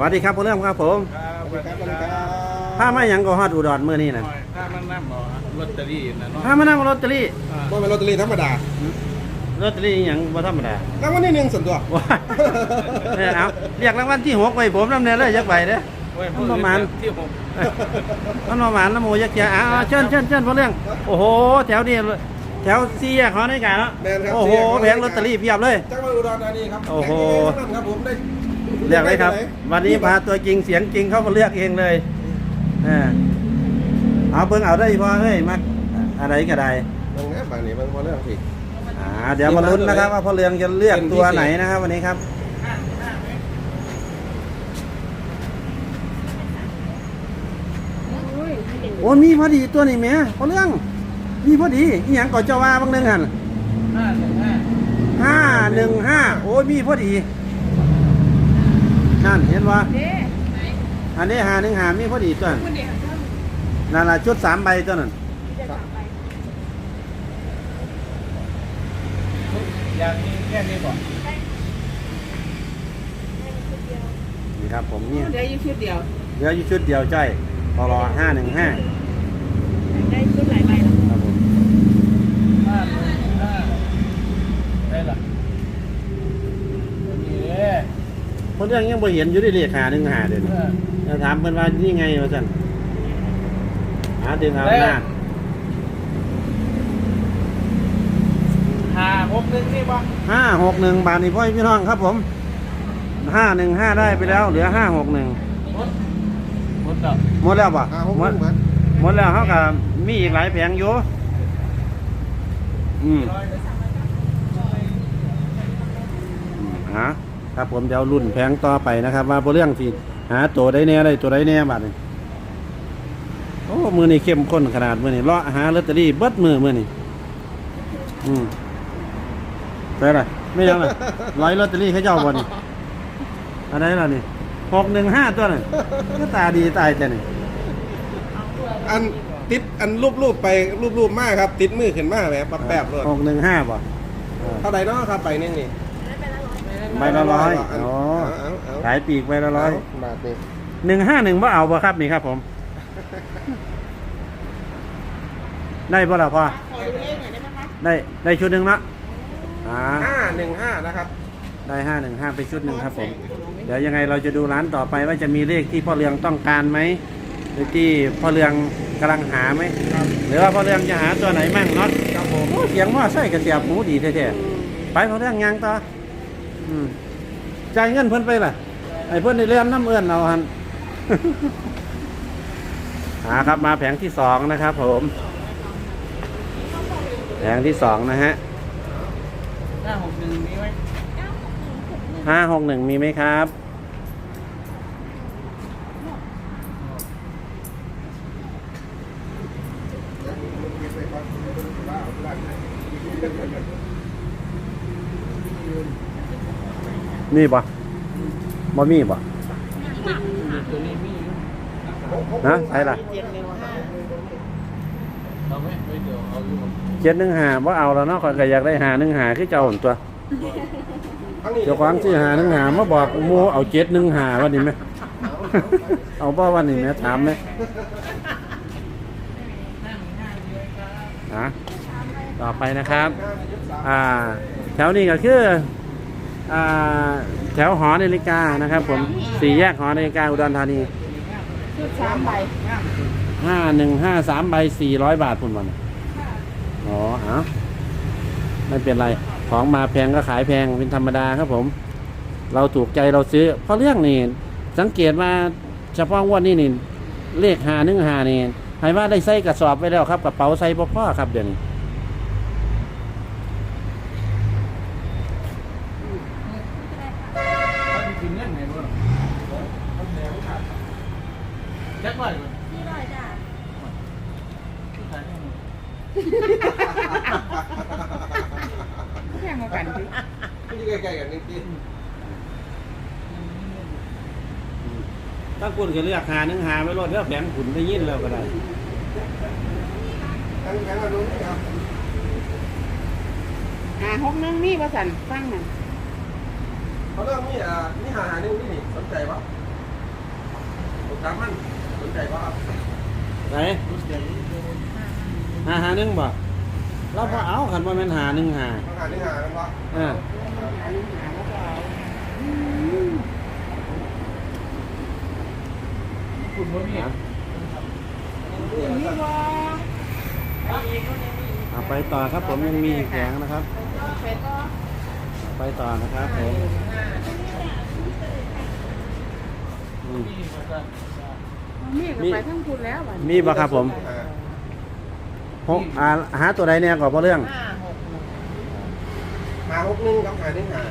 สวัสดีครับพ่อเรื่องครับผมครับสวัสดีครับสวัสดีครับถ้าไม่หยังก็ฮอดอุดรมื้อนี้น่ะถ้ามันนั่งบ่ลอตเตอรี่นะเนาะถ้ามานั่งลอตเตอรี่ว่าเป็นลอตเตอรี่ธรรมดาลอตเตอรี่หยังบ่ธรรมดารางวัลที่หนึ่งส่วนตัวว้าเนี่ยเอาเรียกรางวัลที่หกไว้ผมนำแน่เลยจักใบเด้อโอ้ยมันประมาณที่ผมมันประมาณน้ำหมูยักษ์เจียอ่าเชิญเชิญเชิญพ่อเรื่องโอ้โหแถวนี้แถวสี่แยกเขาในการเนาะแม่นครับโอ้โหสี่แยกเขาในการแผงลอตเตอรี่เพียบเลยจังหวัดอุดรธานีครับโอ้โหแข่งเองทั้งนั้นครับผมได้ เรียกเลยครับ วันนี้มาตัวจริงเสียงจริงเขาก็เลือกเองเลยเออเอาเบิ่งเอาได้พอเฮ้ยมาอะไรก็ได้บางแง่บางนี่บางพอเรื่องสิอ่าเดี๋ยวมาลุ้นนะครับว่าพ่อเรืองจะเลือกตัวไหนนะครับวันนี้ครับโอ้มีพอดีตัวนี้แหม่พ่อเรื่อง มีพอดีอีหยังก่อนเจ้าว่าบางเรื่องหันห้าหนึ่งห้าห้าหนึ่งห้าโอ้ยมีพอดี นั่นเห็นว่าเด้อันนี้หาหนึ่งหามีพอดีตัวนั้นคุณเด็กข้างนั่นละชุดสามใบตัวนั้นจะสามไปอย่างนี้แค่นี้บ่นี่ครับผมเนี่ยเดี๋ยวอยู่ชุดเดียวเหลืออยู่ชุดเดียวใจพอรอห้าหนึ่งห้า ได้ชุดหลายใบแล้ว ครับผม ห้าหนึ่งห้าได้ละนี่เด้ คนเรื่องยังบ่เห็นอยู่ได้เรียกหาหนึ่งหาเด่นเออจะถามเพิ่นว่านี่ไงวะสันหาดึงเอาหน้าห้าหกหนึ่งนี่บ่ห้าหกหนึ่งบาทนี่พ่อพี่น้องครับผมห้าหนึ่งห้าได้ไปแล้ว เหลือห้าหกหนึ่งหมดหมดแล้วหมดแล้วป่ะอ่าหกหมดเหมือนหมดแล้วเขากับมีอีกหลายแผงอยู่อืมฮะ ครับผมเดี๋ยวรุ่นแผงต่อไปนะครับ ว่าบ่เรื่องที่หาตัวได้แน่ได้ตัวได้แน่บัดนี้โอ้มือนี่เข้มข้นขนาดมือนี่เลาะหาลอตเตอรี่เบิดมือมือนี่อืมไปไรไม่ยังเลยร้อยลอตเตอรี่เขาเจ้าบ่นี่อะไรล่ะนี่หกหนึ่งห้าตัวนี่ก็ตาดีตายแต่นี่อันติดอันรูปรูปๆไปรูปรูปๆมากครับ ติดมือขึ้นมากแบบแป๊บๆเลยหกหนึ่งห้าป่ะเท่าไหร่เนาะครับไปนึงนี่ ใบละร้อยเาอ๋อเอาเอาขายปีกใบละร้อยบาทนี่หนึ่งห้าหนึ่งว่าเอาป่ะครับนี่ครับผม ได้ป่ะล่ะพ่อขอดูเลขหน่อยได้ไหมคะได้ได้ชุดหนึ่งละอ่าห้าหนึ่งห้านะครับ ได้ห้าหนึ่งห้าไปชุดหนึ่งครับผม เดี๋ยวยังไงเราจะดูร้านต่อไปว่าจะมีเลขที่พ่อเรืองต้องการไหมหรือที่พ่อเรืองกำลังหาไหมหรือว่าพ่อเรืองจะหาตัวไหนมั่งเนาะครับผม โอ้เสียงหม้อไส้กระเสียบหมูดีแท้ๆไปพ่อเรืองยังต่อ อืมจ่ายเงินเพิ่นไปล่ะไอ้เพิ่นในเรือนน้ำเอื้อนเอาหัน หาครับมาแผงที่สองนะครับ ผม แผงที่สองนะฮะห้าหกหนึ่งมีไหมห้าหกหนึ่งมีไหมครับ มีปะบ่มีปะตัวนี้มีอยู่นะใช่ล่ะเจ็ดหนึ่งห้าเอาไหมไม่เดี๋ยวเอาอยู่เจ็ดหนึ่งหาว่าเอาแล้วเนาะข้อยก็อยากได้หาหนึ่งหาคือเจ้าหนตัวทั้งนี้เจ้าของชื่อหาหนึ่งหามาบอกโมเอาเจ็ดหนึ่งหาวันนี้ไหมเอาป่าวันนี้ไหมถามไหมนะต่อไปนะครับ อ่าแถวนี้ก็คืออ่า แถวหอนาฬิกานะครับ ผมสี่แยกหอนาฬิกาอุดรธานีชุดสามใบห้าหนึ่งห้าสามใบสี่ร้อยบาทคุณวันอ๋อเอาไม่เป็นไร ของมาแพงก็ขายแพงเป็นธรรมดาครับผม เราถูกใจเราซื้อ เพราะเรื่องนี้สังเกตมาเฉพาะวันนี้นี่เลขหานึ่งหานี่ให้ว่าได้ใส่กระสอบไปแล้วครับกระเป๋าใส่พ่อครับเดี๋ยวนี้ เขาจะกินเงินไหนบ่จักไว้บ่ นี่ร้อยจ้า ขายให้หมด แข่งมากันสิ ที่ใก ล้ๆกันนี่ที่ถ้าคุณก็เลือกหาหนึ่งหาไม่รอดแล้วแผงขุนได้ยินแล้วก็ได้ทั้งทั้งอันนู้นนี่ครับอ่าหกหนึงนี่ประสันฟังหน่อยเขาเริ่มมีอ่ามีหาหาหนึ่งนี่นี่สนใจปะสามมันสนใจปะครับไหนหาหาหนึ่งบ่เราพอเอาขันว่าแมันหาหนึ่งหาต้องหาเนื้อหากันป่ะเออ คุณบ่มีนี่ว่าเอาไปต่อครับผมยังมีอีกแผงนะครับ ไปต่อไปต่อนะครับผมอืมมีก็ไปทั้งคุณแล้ววันมีบ่ครับผมอ่าหกอ่าหาตัวใดเนี่ยก่อนเพราะเรื่องห้าหกหนึ่งหาหกหนึ่งกับหาเนื้อหา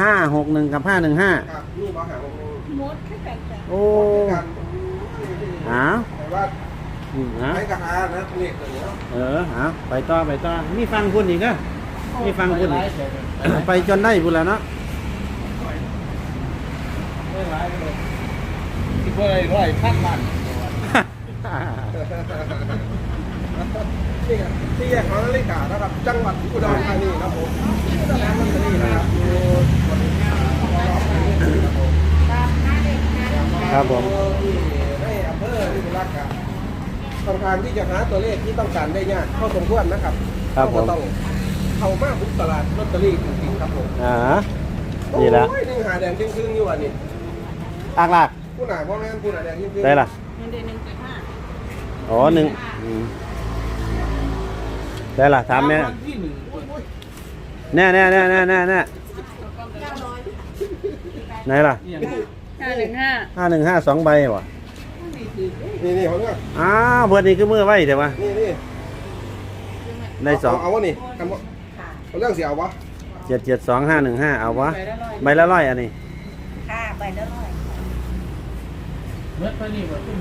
ห้าหกหนึ่งกับห้าหนึ่งห้าครับนี่บ่หาหกหนึ่งมดแค่แต่แต่โอ้กัน หาแต่ว่าอืมหา ไอ้กระหานะเลขตัวเนี้ยเออหาไปต่อไปต่อมีฟังคุณอีกเนอะมีฟังคุณอีก ไปจนได้บุญแล้วเนาะไม่หลายเลยที่บ่ได้ร้อยพันมันที่ที่แยกของนาฬิกานะครับ จังหวัดอุดรธานีครับผมอุดรธานีนะครับอยู่ตามห้าเด็กห้าเด็กครับผม ที่ในอำเภอที่รักครับ ต้องการที่จะหาตัวเลขที่ต้องการได้ยากเข้าสมควรนะครับครับผม ก็ต้องเข้ามาบุกตลาดลอตเตอรี่จริงๆครับผมอ่า นี่ละ โอ้ยหนึ่งหาแดงครึ่งๆอยู่อันนี้อากลากผู้หนาพ่อแม่นผู้หนาแดงครึ่งๆได้ละเงินเดือนหนึ่งจุดห้าอ๋อหนึ่งอืมได้ละถามแม่รางวัลที่หนึ่งแน่แน่แน่แน่แน่แน่ไหนล่ะเนี่ยห้าหนึ่งห้าห้าหนึ่งห้าสองใบวะ นี่นี่เขาเรียกอ้าวเพื่อนนี่คือมือไว้เดี๋ยววะนี่นี่ในสองเอาวะนี่กันบ่เขาเรื่องเสียเอาวะเจ็ดเจ็ดสองห้าหนึ่งห้าเอาวะไปละร้อยใบละร้อยอันนี้ค่ะใบละร้อยเมื่อไปนี่ว่าขึ้น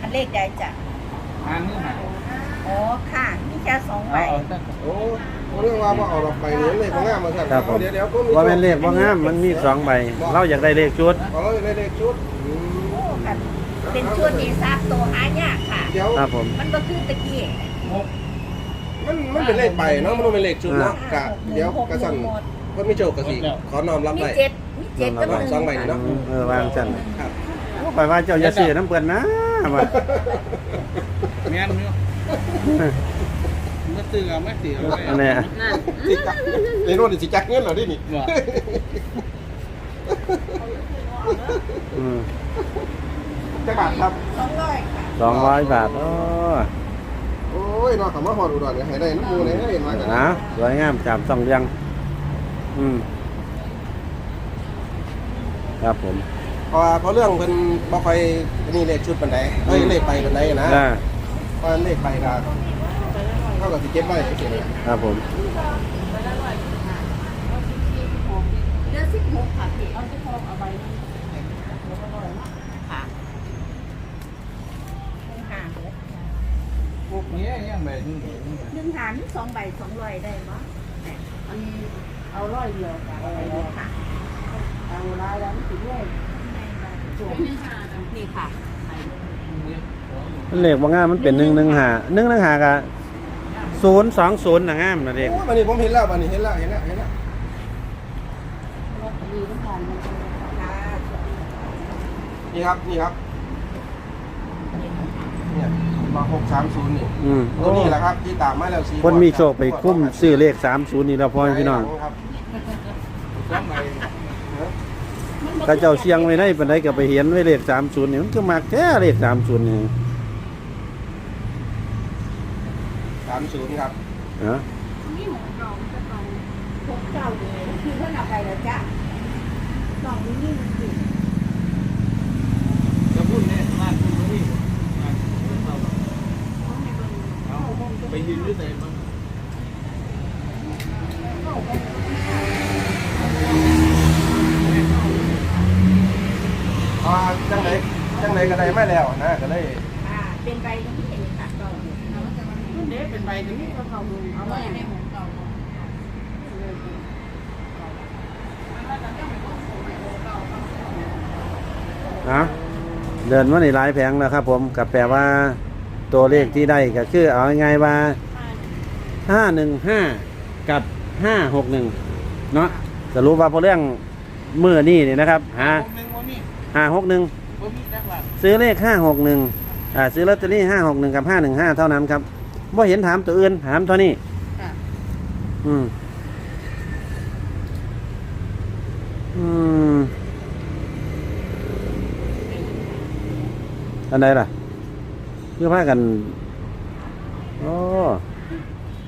อันเลขใดจ้ะทางนี้หาอ๋อค่ะมีแค่สองใบเอาเอาแต่โอ้เขาเรื่องว่าว่าเอาดอกใบเหลืองเลยของงามมาสั่นครับผมเดี๋ยวเดี๋ยวก็มีว่าเป็นเลขว่างามมันมีสองใบเราอยากได้เลขชุดเอาเราจะได้เลขชุดอืมโอ้ค่ะ เป็นชุดนี้ทราบตัวหายากค่ะ เดี๋ยวครับผม มันก็คือตะกี้งกมันมันเป็นเลขใบเนาะมันต้องเป็นเลขชุดเนาะกะเดี๋ยวกระสั่นเพิ่นไม่โจกกะสิขอนอมรับมีได้ เจ็ดมีเจ็ดกับหนึ่งสองใบนี่เนาะอืมเออวางจันครับไปว่าเจ้าอย่าเสียน้ำเปื่อนนะว่าแม่นอยู่มาตื้อเอามาตื้อเอาไว้อันเนี้ยนั่นสิจักไอ้โน่นสิจักเงินเหรอดินี่บ่อืม จักบาทครับสองร้อยค่ะสองร้อยบาทโอ้โอ้ยเนาะคำว่าฮอดอุดรเนี่ยให้ได้น้ำมูเนี่ยให้เห็นมากันนะสวยงามจามสองเรียงอืมครับผมเพราะว่าเพราะเรื่องเพิ่นบ่ค่อยนี่เลขชุดปานใดเอ้ยเลขใบปานใดนะอ่าเพราะเลขใบก็เท่ากับสิเก็บไว้เฉยครับผมเดือนสิบหกค่ะพี่เอาที่พอเอาใบนี้ ค่ะหนึ่งหาเลย พวกนี้ยังแบบนี้หนึ่งหามีสองใบสองร้อยได้ไหมอันนี้เอาร้อยเดียวค่ะเอาร้อยเดียวค่ะเอาลายแล้วมันสิด้วยนี่ค่ะมันเลขว่างามมันเป็นหนึ่งหนึ่งหาหนึ่งหนึ่งหากะศูนย์สองศูนย์นะงามนะๆเด็กโอ้ยวันนี้ผมเห็นแล้ววันนี้เห็นแล้วเห็นแล้วเห็นแล้วลอตเตอรี่ทุกวันมันจะค่ะนี่ครับนี่ครับ เนี่ยมา630นี่อืมตัวนี้แหละครับที่ตามมาแล้วสีคนมีโชคไปคุ้มซื้อเลขสามศูนย์นี่แล้วพ่อพี่น้องครับสองใบก็เจ้าเสียงไว้ได้ปานใดก็ไปเห็นไว้เลขสามศูนย์นี่มันก็มักแท้เลขสามศูนย์นี่30ครับฮะนี่หมูกรอบจะต้องพกเจ้าอยู่คือเพื่อนเอาไปแล้วจ้ะสองนี่นี่มันอยู่ จะพูดเนี่ยลาดพูดนี่เอาไปยืนด้วยใจมัน เพราะว่าจังได จังไดก็ได้มาแล้วนะก็เลยค่ะเป็นใบนี้เองค่ะก็เด็เป็นใบตรงนี้ก็เขาดูเอาไว้ในหมูเก่าฮะเดินมาในหลายแผงแล้วครับ ผมกับแปลว่าตัวเลขที่ได้ก็คือเอาง่ายๆว่าห้าหนึ่งห้ากับห้าหกหนึ่งเนาะสรุปว่าพอเรื่องมือนี่นี่นะครับหาห้าหกหนึ่ง บ่มีจักหลักซื้อเลขห้าหกหนึ่งอ่าซื้อลอตเตอรี่ห้าหกหนึ่งกับห้าหนึ่งห้าเท่านั้นครับบ่เห็นถามตัวอื่นถามเท่านี้ค่ะอืมอืมอันใดล่ะเพื่อพากันโอ้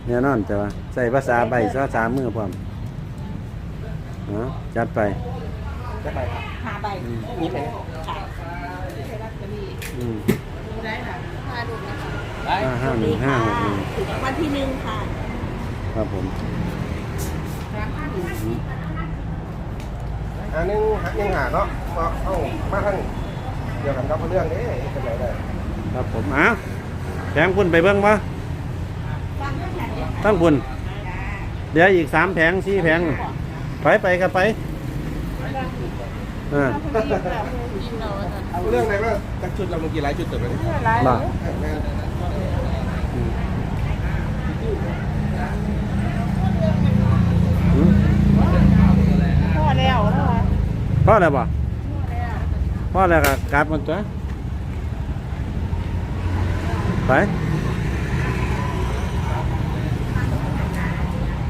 เนี่ยนอนแต่ว่าใส่ภาษาใบภาษามือพร้อมเนาะจัดไปจะไปครับหาใบ นี่ไปค่ะ อืมดูได้ค่ะพาดูนะคะได้ห้าห้าหนึ่งห้าหกหนึ่งถึงรางวันที่หนึ่งค่ะ ครับผมร้านผ้าดูอันนึงหักยังหาเนาะมาเอามาทั้งเดียวกันกับเรื่องนี้เป็นไรได้ครับผมอ้าวแผงพุ่นไปเบิ้งปะฟังเรื่องแผนเนี่ยตั้งพุ่นจ้าเดี๋ยวอีกสามแผงสี่แผงไปไปกันไป อ่าเราอะค่ะเอาเรื่องไหนว่าจักชุดเราเมื่อกี้หลายจุดเติมไปเลยบ่าแม่นอืมพ่อแล้วแล้วค่ะพ่อแล้วบ่พ่อแล้วก็กลับมันตัวไป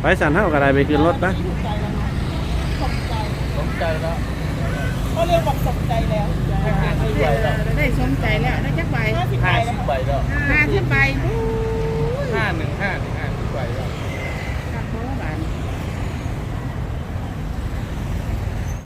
ไปสั่นเท่ากับอะไรไปขึ้นรถนะสนใจแล้ว เขาเรียกบอกสนใจแล้วไม่ไหวแล้วได้สนใจแล้วได้จักใบห้าสิบใบแล้วห้าสิบใบ ห้าหนึ่งห้าหนึ่ง